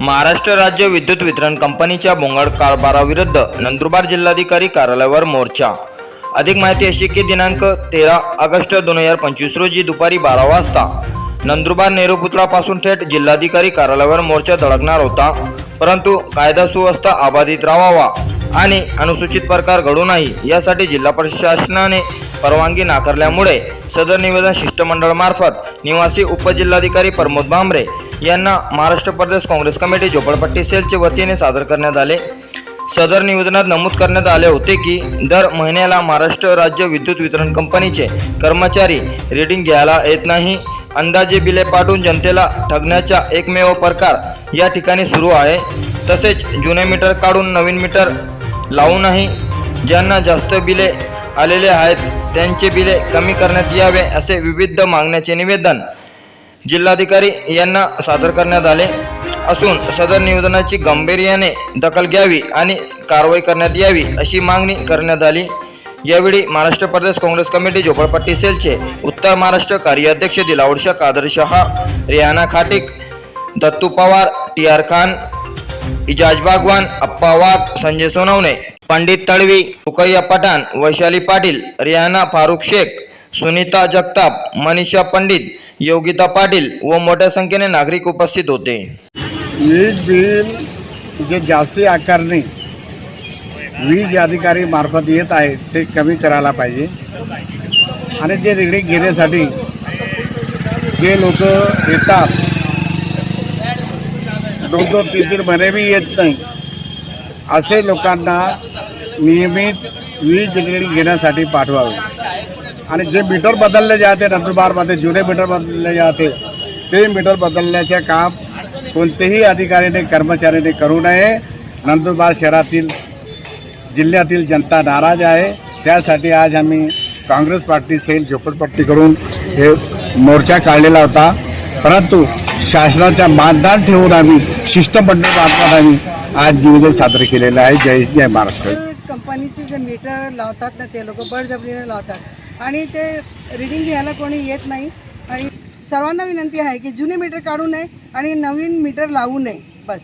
महाराष्ट्र राज्य विद्युत वितरण कंपनीच्या बोंगाड कारभाराविरुद्ध नंदुरबार जिल्हाधिकारी कार्यालयावर मोर्चा. अधिक माहिती अशी की दिनांक तेरा ऑगस्ट दोन हजार पंचवीस रोजी दुपारी बारा वाजता नंदुरबार नेहरू पुतळापासून थेट जिल्हाधिकारी कार्यालयावर मोर्चा धडकणार होता. परंतु कायदा सुव्यवस्था अबाधित राहावा आणि अनुसूचित प्रकार घडू नाही यासाठी जिल्हा प्रशासनाने परवानगी नाकारल्यामुळे सदर निवेदन शिष्टमंडळामार्फत निवासी उपजिल्हाधिकारी प्रमोद भांबरे यांना महाराष्ट्र प्रदेश काँग्रेस कमिटी झोपडपट्टी सेलच्या वतीने सादर करण्यात आले. सदर निवेदनात नमूद करण्यात आले होते की दर महिन्याला महाराष्ट्र राज्य विद्युत वितरण कंपनीचे कर्मचारी रीडिंग घ्यायला येत नाही. अंदाजे बिले पाठवून जनतेला ठगण्याचा एकमेव प्रकार या ठिकाणी सुरू आहे. तसेच जुने मीटर काढून नवीन मीटर लावूनही ज्यांना जास्त बिले आलेले आहेत त्यांचे बिले कमी करण्यात यावे असे विविध मागण्याचे निवेदन जिल्हाधिकारी यांना सादर करण्यात आले असून सदर निवेदनाची गांभीर्याने दखल घ्यावी आणि कारवाई करण्यात यावी अशी मागणी करण्यात आली. यावेळी महाराष्ट्र प्रदेश काँग्रेस कमिटी झोपडपट्टी सेलचे उत्तर महाराष्ट्र कार्याध्यक्ष दिलावड शेख आदर शहा रियाना खाटिक दत्तू पवार टी आर खान इजाज बागवान अप्पा वाघ संजय सोनवणे पंडित तळवी सुकैया पठाण वैशाली पाटील रियाना फारुख शेख सुनीता जगताप मनीषा पंडित योगिता पाटील व मोठ्या संख्येने नागरिक उपस्थित होते. वीज बिल जे जास्ती आकारणी वीज अधिकारी मार्फत येत आहे ते कमी करायला पाहिजे. आणि जे रेडी घेण्यासाठी जे लोक येतात दोन दोन तीन तीन महिने बी येत नाही असे लोकांना नियमित वीज रेडी घेण्यासाठी पाठवावे. आणि जे मीटर बदलले जाते नंदुरबारमध्ये जुने मीटर बदलले जाते ते मीटर बदलण्याचे काम कोणतेही अधिकाऱ्याने कर्मचाऱ्याने करू नये. नंदुरबार शहरातील जिल्ह्यातील जनता नाराज आहे. त्यासाठी आज आम्ही काँग्रेस पार्टी सेल झोपडपट्टीकडून हे मोर्चा काढलेला होता. परंतु शासनाचा मानदान ठेवून आम्ही शिष्टमंडळ मार्फत आम्ही आज निवेदन सादर केलेलं आहे. जय जय महाराष्ट्र. कंपनीचे जे मीटर लावतात ना ते लोक बळजबरीने लावतात. आणि ते रिडिंग घ्यायला कोणी येत नाही. आणि सर्वांना विनंती आहे की जुने मीटर काढू नये आणि नवीन मीटर लावू नये. बस.